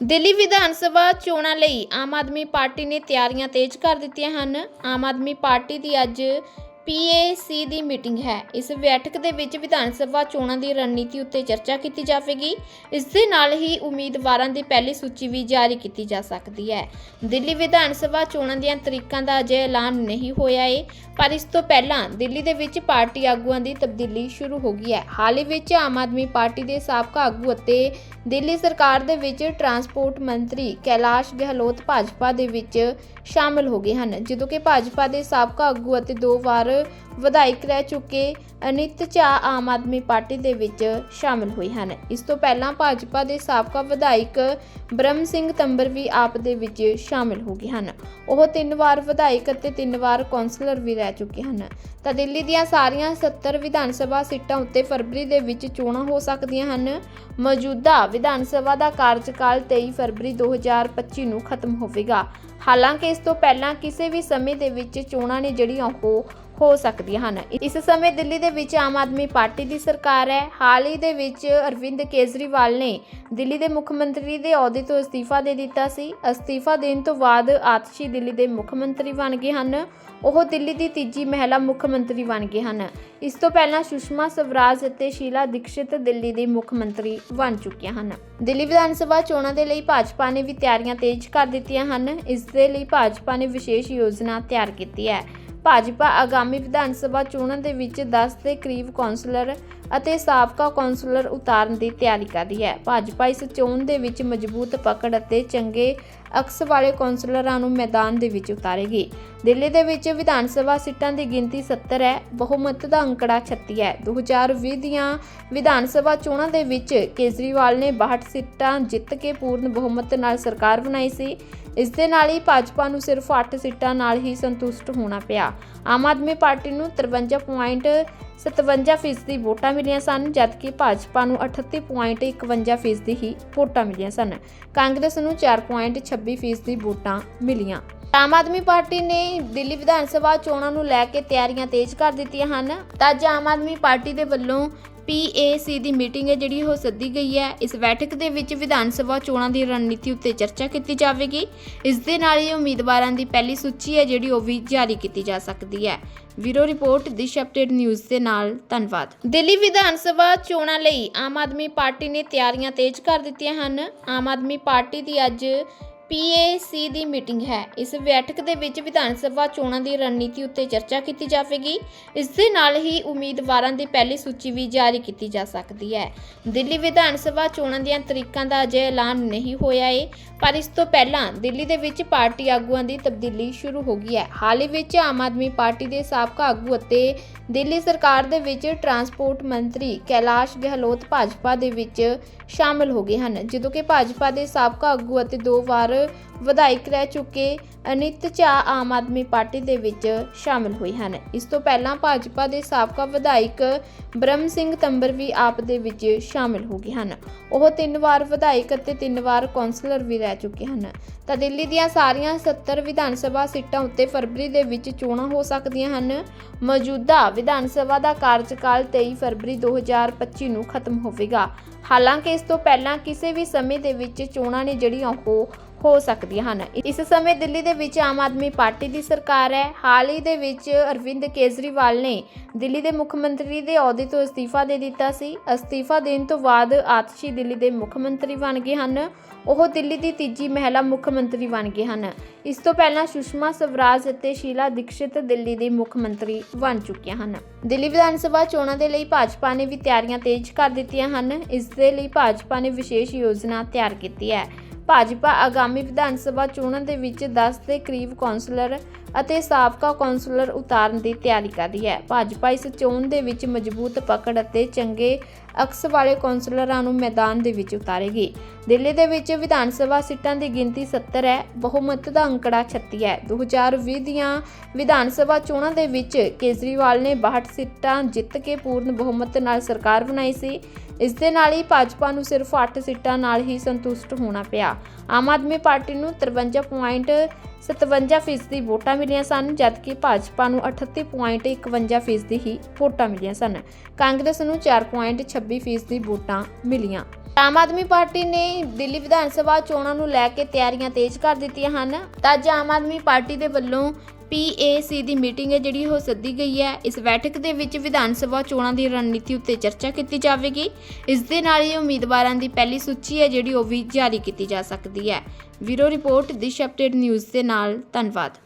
ਦਿੱਲੀ ਵਿਧਾਨ ਸਭਾ ਚੋਣਾਂ ਲਈ ਆਮ ਆਦਮੀ ਪਾਰਟੀ ਨੇ ਤਿਆਰੀਆਂ ਤੇਜ਼ ਕਰ ਦਿੱਤੀਆਂ ਹਨ। ਆਮ ਆਦਮੀ ਪਾਰਟੀ ਦੀ ਅੱਜ ਪੀਏਸੀ ਦੀ ਮੀਟਿੰਗ ਹੈ। ਇਸ ਬੈਠਕ ਦੇ ਵਿੱਚ ਵਿਧਾਨ ਸਭਾ ਚੋਣਾਂ ਦੀ ਰਣਨੀਤੀ ਉੱਤੇ ਚਰਚਾ ਕੀਤੀ ਜਾਵੇਗੀ। ਇਸ ਦੇ ਨਾਲ ਹੀ ਉਮੀਦਵਾਰਾਂ ਦੀ ਪਹਿਲੀ ਸੂਚੀ ਵੀ ਜਾਰੀ ਕੀਤੀ ਜਾ ਸਕਦੀ ਹੈ। ਦਿੱਲੀ ਵਿਧਾਨ ਸਭਾ ਚੋਣਾਂ ਦੀਆਂ ਤਰੀਕਾਂ ਦਾ ਅਜੇ ਐਲਾਨ ਨਹੀਂ ਹੋਇਆ ਏ, ਪਰ ਇਸ ਤੋਂ ਪਹਿਲਾਂ ਦਿੱਲੀ ਦੇ ਵਿੱਚ ਪਾਰਟੀ ਆਗੂਆਂ ਦੀ ਤਬਦੀਲੀ ਸ਼ੁਰੂ ਹੋ ਗਈ ਹੈ। ਹਾਲ ਹੀ ਵਿੱਚ ਆਮ ਆਦਮੀ ਪਾਰਟੀ ਦੇ ਸਾਬਕਾ ਆਗੂ ਅਤੇ ਦਿੱਲੀ ਸਰਕਾਰ ਦੇ ਵਿੱਚ ਟਰਾਂਸਪੋਰਟ ਮੰਤਰੀ ਕੈਲਾਸ਼ ਗਹਿਲੋਤ ਭਾਜਪਾ ਦੇ ਵਿੱਚ ਸ਼ਾਮਲ ਹੋ ਗਏ ਹਨ, ਜਦੋਂ ਕਿ ਭਾਜਪਾ ਦੇ ਸਾਬਕਾ ਆਗੂ ਅਤੇ ਦੋ ਵਾਰ ਵਿਧਾਇਕ ਰਹਿ ਚੁੱਕੇ ਅਨਿਤ ਝਾ ਆਮ ਆਦਮੀ ਪਾਰਟੀ ਦੇ ਵਿੱਚ ਸ਼ਾਮਲ ਹੋਏ ਹਨ। ਇਸ ਤੋਂ ਪਹਿਲਾਂ ਭਾਜਪਾ ਦੇ ਸਾਬਕਾ ਵਿਧਾਇਕ ਬ੍ਰਹਮ ਸਿੰਘ ਤੰਬਰ ਵੀ ਆਪ ਦੇ ਵਿੱਚ ਸ਼ਾਮਲ ਹੋ ਗਏ ਹਨ। ਉਹ ਤਿੰਨ ਵਾਰ ਵਿਧਾਇਕ ਅਤੇ ਤਿੰਨ ਵਾਰ ਕੌਂਸਲਰ ਵੀ ਰਹਿ ਚੁੱਕੇ ਹਨ। ਤਾਂ ਦਿੱਲੀ ਦੀਆਂ ਸਾਰੀਆਂ 70 ਵਿਧਾਨ ਸਭਾ ਸੀਟਾਂ ਉੱਤੇ ਫਰਵਰੀ ਦੇ ਵਿੱਚ ਚੋਣਾਂ ਹੋ ਸਕਦੀਆਂ ਹਨ। ਮੌਜੂਦਾ ਵਿਧਾਨ ਸਭਾ ਦਾ ਕਾਰਜਕਾਲ 23 ਫਰਵਰੀ 2025 ਨੂੰ ਖਤਮ ਹੋਵੇਗਾ। ਹਾਲਾਂਕਿ ਇਸ ਤੋਂ ਪਹਿਲਾਂ ਕਿਸੇ ਵੀ ਸਮੇਂ ਦੇ ਵਿੱਚ ਚੋਣਾਂ ਨੇ ਜਿਹੜੀਆਂ ਉਹ ਹੋ ਸਕਦੀਆਂ ਹਨ। ਇਸ ਸਮੇਂ ਦਿੱਲੀ ਦੇ ਵਿੱਚ ਆਮ ਆਦਮੀ ਪਾਰਟੀ ਦੀ ਸਰਕਾਰ ਹੈ। ਹਾਲ ਹੀ ਦੇ ਵਿੱਚ ਅਰਵਿੰਦ ਕੇਜਰੀਵਾਲ ਨੇ ਦਿੱਲੀ ਦੇ ਮੁੱਖ ਮੰਤਰੀ ਦੇ ਅਹੁਦੇ ਤੋਂ ਅਸਤੀਫਾ ਦੇ ਦਿੱਤਾ ਸੀ। ਅਸਤੀਫਾ ਦੇਣ ਤੋਂ ਬਾਅਦ ਆਤਸ਼ੀ ਦਿੱਲੀ ਦੇ ਮੁੱਖ ਮੰਤਰੀ ਬਣ ਗਏ ਹਨ। ਉਹ ਦਿੱਲੀ ਦੀ ਤੀਜੀ ਮਹਿਲਾ ਮੁੱਖ ਮੰਤਰੀ ਬਣ ਗਏ ਹਨ। ਇਸ ਤੋਂ ਪਹਿਲਾਂ ਸੁਸ਼ਮਾ ਸਵਰਾਜ ਅਤੇ ਸ਼ੀਲਾ ਦੀਕਸ਼ਿਤ ਦਿੱਲੀ ਦੀ ਮੁੱਖ ਮੰਤਰੀ ਬਣ ਚੁੱਕੀਆਂ ਹਨ। ਦਿੱਲੀ ਵਿਧਾਨ ਸਭਾ ਚੋਣਾਂ ਦੇ ਲਈ ਭਾਜਪਾ ਨੇ ਵੀ ਤਿਆਰੀਆਂ ਤੇਜ਼ ਕਰ ਦਿੱਤੀਆਂ ਹਨ। ਇਸ ਦੇ ਲਈ ਭਾਜਪਾ ਨੇ ਵਿਸ਼ੇਸ਼ ਯੋਜਨਾ ਤਿਆਰ ਕੀਤੀ ਹੈ। ਭਾਜਪਾ ਆਗਾਮੀ ਵਿਧਾਨ ਸਭਾ ਚੋਣਾਂ ਦੇ ਵਿੱਚ 10 ਦੇ ਕਰੀਬ ਕੌਂਸਲਰ ਅਤੇ ਸਾਬਕਾ ਕੌਂਸਲਰ ਉਤਾਰਨ ਦੀ ਤਿਆਰੀ ਕਰ ਰਹੀ ਹੈ। ਭਾਜਪਾ ਇਸ ਚੋਣ ਦੇ ਵਿੱਚ ਮਜ਼ਬੂਤ ਪਕੜ ਅਤੇ ਚੰਗੇ ਅਕਸ ਵਾਲੇ ਕੌਂਸਲਰਾਂ ਨੂੰ ਮੈਦਾਨ ਦੇ ਵਿੱਚ ਉਤਾਰੇਗੀ। ਦਿੱਲੀ ਦੇ ਵਿੱਚ ਵਿਧਾਨ ਸਭਾ ਸੀਟਾਂ ਦੀ ਗਿਣਤੀ 70 ਹੈ। ਬਹੁਮਤ ਦਾ ਅੰਕੜਾ 36 ਹੈ। 2020 ਦੀਆਂ ਵਿਧਾਨ ਸਭਾ ਚੋਣਾਂ ਦੇ ਵਿੱਚ ਕੇਜਰੀਵਾਲ ਨੇ 62 ਸੀਟਾਂ ਜਿੱਤ ਕੇ ਪੂਰਨ ਬਹੁਮਤ ਨਾਲ ਸਰਕਾਰ ਬਣਾਈ ਸੀ। ਇਸ ਦੇ ਨਾਲ ਹੀ ਭਾਜਪਾ ਨੂੰ ਸਿਰਫ 8 ਸੀਟਾਂ ਨਾਲ ਹੀ ਸੰਤੁਸ਼ਟ ਹੋਣਾ ਪਿਆ। ਆਮ ਆਦਮੀ ਪਾਰਟੀ ਨੂੰ 53.57 ਫੀਸਦੀ ਵੋਟਾਂ ਮਿਲੀਆਂ ਸਨ, ਜਦਕਿ ਭਾਜਪਾ ਨੂੰ 38.51 ਫੀਸਦੀ ਹੀ ਵੋਟਾਂ ਮਿਲੀਆਂ ਸਨ। ਕਾਂਗਰਸ ਨੂੰ 4.26 ਫੀਸਦੀ ਵੋਟਾਂ ਮਿਲੀਆਂ। ਆਮ ਆਦਮੀ ਪਾਰਟੀ ਨੇ ਦਿੱਲੀ ਵਿਧਾਨ ਸਭਾ ਚੋਣਾਂ ਨੂੰ ਲੈ ਕੇ ਤਿਆਰੀਆਂ ਤੇਜ਼ ਕਰ ਦਿੱਤੀਆਂ ਹਨ। ਤਾਂ ਅੱਜ ਆਮ ਆਦਮੀ ਪਾਰਟੀ ਦੇ ਵੱਲੋਂ ਪੀਏਸੀ ਦੀ ਮੀਟਿੰਗ ਹੈ ਜਿਹੜੀ ਉਹ ਸੱਦੀ ਗਈ ਹੈ। ਇਸ ਬੈਠਕ ਦੇ ਵਿੱਚ ਵਿਧਾਨ ਸਭਾ ਚੋਣਾਂ ਦੀ ਰਣਨੀਤੀ ਉੱਤੇ ਚਰਚਾ ਕੀਤੀ ਜਾਵੇਗੀ। ਇਸ ਦੇ ਨਾਲ ਹੀ ਉਮੀਦਵਾਰਾਂ ਦੀ ਪਹਿਲੀ ਸੂਚੀ ਹੈ ਜਿਹੜੀ ਉਹ ਵੀ ਜਾਰੀ ਕੀਤੀ ਜਾ ਸਕਦੀ ਹੈ। ਵੀਰੋ ਰਿਪੋਰਟ, ਦਿਸ਼ ਅਪਡੇਟ ਨਿਊਜ਼ ਦੇ ਨਾਲ ਧੰਨਵਾਦ। ਦਿੱਲੀ ਵਿਧਾਨ ਸਭਾ ਚੋਣਾਂ ਲਈ ਆਮ ਆਦਮੀ ਪਾਰਟੀ ਨੇ ਤਿਆਰੀਆਂ ਤੇਜ਼ ਕਰ ਦਿੱਤੀਆਂ ਹਨ। ਆਮ ਆਦਮੀ ਪਾਰਟੀ ਦੀ ਅੱਜ ਪੀਏਸੀ ਦੀ ਮੀਟਿੰਗ ਹੈ। ਇਸ ਬੈਠਕ ਦੇ ਵਿੱਚ ਵਿਧਾਨ ਸਭਾ ਚੋਣਾਂ ਦੀ ਰਣਨੀਤੀ ਉੱਤੇ ਚਰਚਾ ਕੀਤੀ ਜਾਵੇਗੀ। ਇਸ ਦੇ ਨਾਲ ਹੀ ਉਮੀਦਵਾਰਾਂ ਦੀ ਪਹਿਲੀ ਸੂਚੀ ਵੀ ਜਾਰੀ ਕੀਤੀ ਜਾ ਸਕਦੀ ਹੈ। ਦਿੱਲੀ ਵਿਧਾਨ ਸਭਾ ਚੋਣਾਂ ਦੀਆਂ ਤਰੀਕਾਂ ਦਾ ਅਜੇ ਐਲਾਨ ਨਹੀਂ ਹੋਇਆ ਏ, ਪਰ ਇਸ ਤੋਂ ਪਹਿਲਾਂ ਦਿੱਲੀ ਦੇ ਵਿੱਚ ਪਾਰਟੀ ਆਗੂਆਂ ਦੀ ਤਬਦੀਲੀ ਸ਼ੁਰੂ ਹੋ ਗਈ ਹੈ। ਹਾਲ ਹੀ ਵਿੱਚ ਆਮ ਆਦਮੀ ਪਾਰਟੀ ਦੇ ਸਾਬਕਾ ਆਗੂ ਅਤੇ ਦਿੱਲੀ ਸਰਕਾਰ ਦੇ ਵਿੱਚ ਟਰਾਂਸਪੋਰਟ ਮੰਤਰੀ ਕੈਲਾਸ਼ ਗਹਿਲੋਤ ਭਾਜਪਾ ਦੇ ਵਿੱਚ ਸ਼ਾਮਲ ਹੋ ਗਏ ਹਨ। ਜਦੋਂ ਕਿ ਭਾਜਪਾ ਦੇ ਸਾਬਕਾ ਆਗੂ ਅਤੇ ਦੋ ਵਾਰ ਵਿਧਾਇਕ ਰਹਿ ਚੁੱਕੇ ਅਨਿਤ ਝਾ ਆਮ ਆਦਮੀ ਪਾਰਟੀ ਦੇ ਵਿੱਚ ਸ਼ਾਮਲ ਹੋਏ ਹਨ। ਇਸ ਤੋਂ ਪਹਿਲਾਂ ਭਾਜਪਾ ਦੇ ਸਾਬਕਾ ਵਿਧਾਇਕ ਬ੍ਰਹਮ ਸਿੰਘ ਤੰਬਰ ਵੀ ਆਪ ਦੇ ਵਿੱਚ ਸ਼ਾਮਲ ਹੋ ਗਏ ਹਨ। ਉਹ ਤਿੰਨ ਵਾਰ ਵਿਧਾਇਕ ਅਤੇ ਤਿੰਨ ਵਾਰ ਕੌਂਸਲਰ ਵੀ ਰਹਿ ਚੁੱਕੇ ਹਨ। ਤਾਂ ਦਿੱਲੀ ਦੀਆਂ ਸਾਰੀਆਂ 70 ਵਿਧਾਨ ਸਭਾ ਸੀਟਾਂ ਉੱਤੇ ਫਰਵਰੀ ਦੇ ਵਿੱਚ ਚੋਣਾਂ ਹੋ ਸਕਦੀਆਂ ਹਨ। ਮੌਜੂਦਾ ਵਿਧਾਨ ਸਭਾ ਦਾ ਕਾਰਜਕਾਲ 23 ਫਰਵਰੀ 2025 ਨੂੰ ਖਤਮ ਹੋਵੇਗਾ। ਹਾਲਾਂਕਿ ਇਸ ਤੋਂ ਪਹਿਲਾਂ ਕਿਸੇ ਵੀ ਸਮੇਂ ਦੇ ਵਿੱਚ ਚੋਣਾਂ ਨੇ ਜਿਹੜੀਆਂ ਉਹ ਹੋ ਸਕਦੀਆਂ ਹਨ। ਇਸ ਸਮੇਂ ਦਿੱਲੀ ਦੇ ਵਿੱਚ ਆਮ ਆਦਮੀ ਪਾਰਟੀ ਦੀ ਸਰਕਾਰ ਹੈ। ਹਾਲ ਹੀ ਦੇ ਵਿੱਚ ਅਰਵਿੰਦ ਕੇਜਰੀਵਾਲ ਨੇ ਦਿੱਲੀ ਦੇ ਮੁੱਖ ਮੰਤਰੀ ਦੇ ਅਹੁਦੇ ਤੋਂ ਅਸਤੀਫਾ ਦੇ ਦਿੱਤਾ ਸੀ। ਅਸਤੀਫਾ ਦੇਣ ਤੋਂ ਬਾਅਦ ਆਤਸ਼ੀ ਦਿੱਲੀ ਦੇ ਮੁੱਖ ਮੰਤਰੀ ਬਣ ਗਏ ਹਨ। ਉਹ ਦਿੱਲੀ ਦੀ ਤੀਜੀ ਮਹਿਲਾ ਮੁੱਖ ਮੰਤਰੀ ਬਣ ਗਏ ਹਨ। ਇਸ ਤੋਂ ਪਹਿਲਾਂ ਸੁਸ਼ਮਾ ਸਵਰਾਜ ਅਤੇ ਸ਼ੀਲਾ ਦੀਕਸ਼ਿਤ ਦਿੱਲੀ ਦੀ ਮੁੱਖ ਮੰਤਰੀ ਬਣ ਚੁੱਕੀਆਂ ਹਨ। ਦਿੱਲੀ ਵਿਧਾਨ ਸਭਾ ਚੋਣਾਂ ਦੇ ਲਈ ਭਾਜਪਾ ਨੇ ਵੀ ਤਿਆਰੀਆਂ ਤੇਜ਼ ਕਰ ਦਿੱਤੀਆਂ ਹਨ। ਇਸ ਦੇ ਲਈ ਭਾਜਪਾ ਨੇ ਵਿਸ਼ੇਸ਼ ਯੋਜਨਾ ਤਿਆਰ ਕੀਤੀ ਹੈ। ਭਾਜਪਾ ਆਗਾਮੀ ਵਿਧਾਨ ਸਭਾ ਚੋਣਾਂ ਦੇ ਵਿੱਚ 10 ਦੇ ਕਰੀਬ ਕੌਂਸਲਰ ਅਤੇ ਸਾਬਕਾ ਕੌਂਸਲਰ ਉਤਾਰਨ ਦੀ ਤਿਆਰੀ ਕਰ ਰਹੀ ਹੈ। ਭਾਜਪਾ ਇਸ ਚੋਣ ਦੇ ਵਿੱਚ ਮਜ਼ਬੂਤ ਪਕੜ ਅਤੇ ਚੰਗੇ ਅਕਸ ਵਾਲੇ ਕੌਂਸਲਰਾਂ ਨੂੰ ਮੈਦਾਨ ਦੇ ਵਿੱਚ ਉਤਾਰੇਗੀ। ਦਿੱਲੀ ਦੇ ਵਿੱਚ ਵਿਧਾਨ ਸਭਾ ਸੀਟਾਂ ਦੀ ਗਿਣਤੀ 70 ਹੈ, ਬਹੁਮਤ ਦਾ ਅੰਕੜਾ 36 ਹੈ। 2020 ਦੀਆਂ ਵਿਧਾਨ ਸਭਾ ਚੋਣਾਂ ਦੇ ਵਿੱਚ ਕੇਜਰੀਵਾਲ ਨੇ 62 ਸੀਟਾਂ ਜਿੱਤ ਕੇ ਪੂਰਨ ਬਹੁਮਤ ਨਾਲ ਸਰਕਾਰ ਬਣਾਈ ਸੀ। ਇਸ ਦੇ ਨਾਲ ਹੀ ਭਾਜਪਾ ਨੂੰ ਸਿਰਫ 8 ਸੀਟਾਂ ਨਾਲ ਹੀ ਸੰਤੁਸ਼ਟ ਹੋਣਾ ਪਿਆ। ਆਮ ਆਦਮੀ ਪਾਰਟੀ ਨੂੰ 53 57% ਵੋਟਾਂ ਮਿਲੀਆਂ ਸਨ, ਜਦਕਿ ਭਾਜਪਾ ਨੂੰ 38.51% ਹੀ ਵੋਟਾਂ ਮਿਲੀਆਂ ਸਨ। ਕਾਂਗਰਸ ਨੂੰ 4.26% ਵੋਟਾਂ ਮਿਲੀਆਂ। ਆਮ ਆਦਮੀ ਪਾਰਟੀ ਨੇ ਦਿੱਲੀ ਵਿਧਾਨ ਸਭਾ ਚੋਣਾਂ ਨੂੰ ਲੈ ਕੇ ਤਿਆਰੀਆਂ ਤੇਜ਼ ਕਰ ਦਿੱਤੀਆਂ ਹਨ। ਤਾਂ ਅੱਜ ਆਮ ਆਦਮੀ ਪਾਰਟੀ ਦੇ ਵੱਲੋਂ PAC ਦੀ ਮੀਟਿੰਗ ਹੈ ਜਿਹੜੀ ਉਹ ਸੱਦੀ ਗਈ ਹੈ। ਇਸ ਬੈਠਕ ਦੇ ਵਿੱਚ ਵਿਧਾਨ ਸਭਾ ਚੋਣਾਂ ਦੀ ਰਣਨੀਤੀ ਉੱਤੇ ਚਰਚਾ ਕੀਤੀ ਜਾਵੇਗੀ। ਇਸ ਦੇ ਨਾਲ ਹੀ ਉਮੀਦਵਾਰਾਂ ਦੀ ਪਹਿਲੀ ਸੂਚੀ ਹੈ ਜਿਹੜੀ ਉਹ ਵੀ ਜਾਰੀ ਕੀਤੀ ਜਾ ਸਕਦੀ ਹੈ। ਵੀਰੋ ਰਿਪੋਰਟ, ਦਿਸ਼ ਅਪਡੇਟ ਨਿਊਜ਼ ਦੇ ਨਾਲ ਧੰਨਵਾਦ।